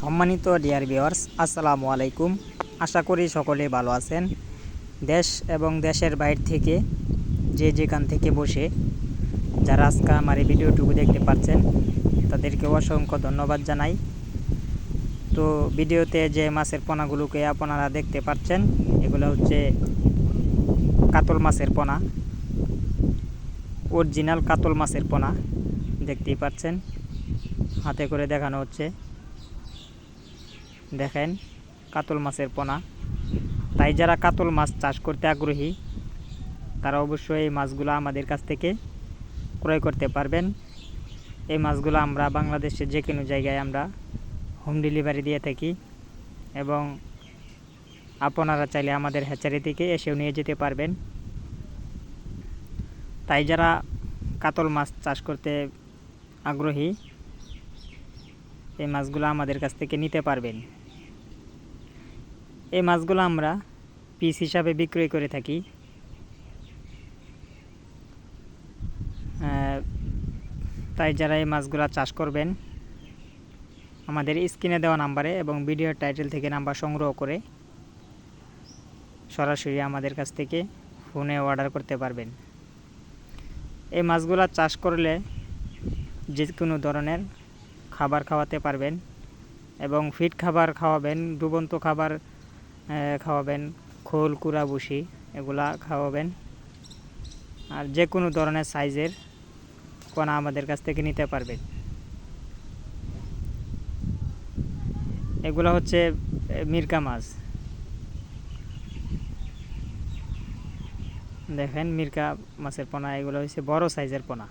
সম্মানিত deer viewers আসসালামু আলাইকুম। আশা করি সকলে ভালো আছেন। দেশ এবং দেশের বাইর থেকে যে যেখান থেকে বসে, যারা আজকে আমার এই ভিডিওটুকু দেখতে পাচ্ছেন তাদেরকে অসংখ্য ধন্যবাদ জানাই। তো ভিডিওতে যে মাছের পোনাগুলোকে আপনারা দেখতে পাচ্ছেন এগুলো হচ্ছে কাতল মাছের পোনা অরিজিনাল কাতল মাছের পোনা, দেখতেই পাচ্ছেন হাতে করে দেখানো হচ্ছে। দেখেন, কাতল মাছের পোনা। তাই যারা কাতল মাছ চাষ করতে আগ্রহী, তারা অবশ্যই এই মাছগুলো আমাদের কাছ থেকে ক্রয় করতে পারবেন। এই মাছগুলো আমরা বাংলাদেশের যে কোনো জায়গায় আমরা হোম ডেলিভারি দিয়ে থাকি এবং আপনারা চাইলে আমাদের হ্যাচারি থেকে এসেও নিয়ে যেতে পারবেন। তাই যারা কাতল মাছ চাষ করতে আগ্রহী, এই মাছগুলো আমাদের কাছ থেকে নিতে পারবেন। এই মাছগুলো আমরা পিস হিসাবে বিক্রয় করে থাকি। তাই যারা এই মাছগুলো চাষ করবেন, আমাদের স্ক্রিনে দেওয়া নাম্বারে এবং ভিডিওর টাইটেল থেকে নাম্বার সংগ্রহ করে সরাসরি আমাদের কাছ থেকে ফোনে অর্ডার করতে পারবেন। এই মাছগুলো চাষ করলে যে কোনো ধরনের খাবার খাওয়াতে পারবেন এবং ফিট খাবার খাওয়াবেন, ডুবন্ত খাবার খাওয়াবেন। খোল, কুড়া বসি এগুলা খাওয়াবেন। আর যে কোনো ধরনের সাইজের কোনা আমাদের কাছ থেকে নিতে পারবেন। এগুলো হচ্ছে মিরকা মাছ। দেখেন মিরকা মাছের পোনা, এগুলো হচ্ছে বড় সাইজের পোনা।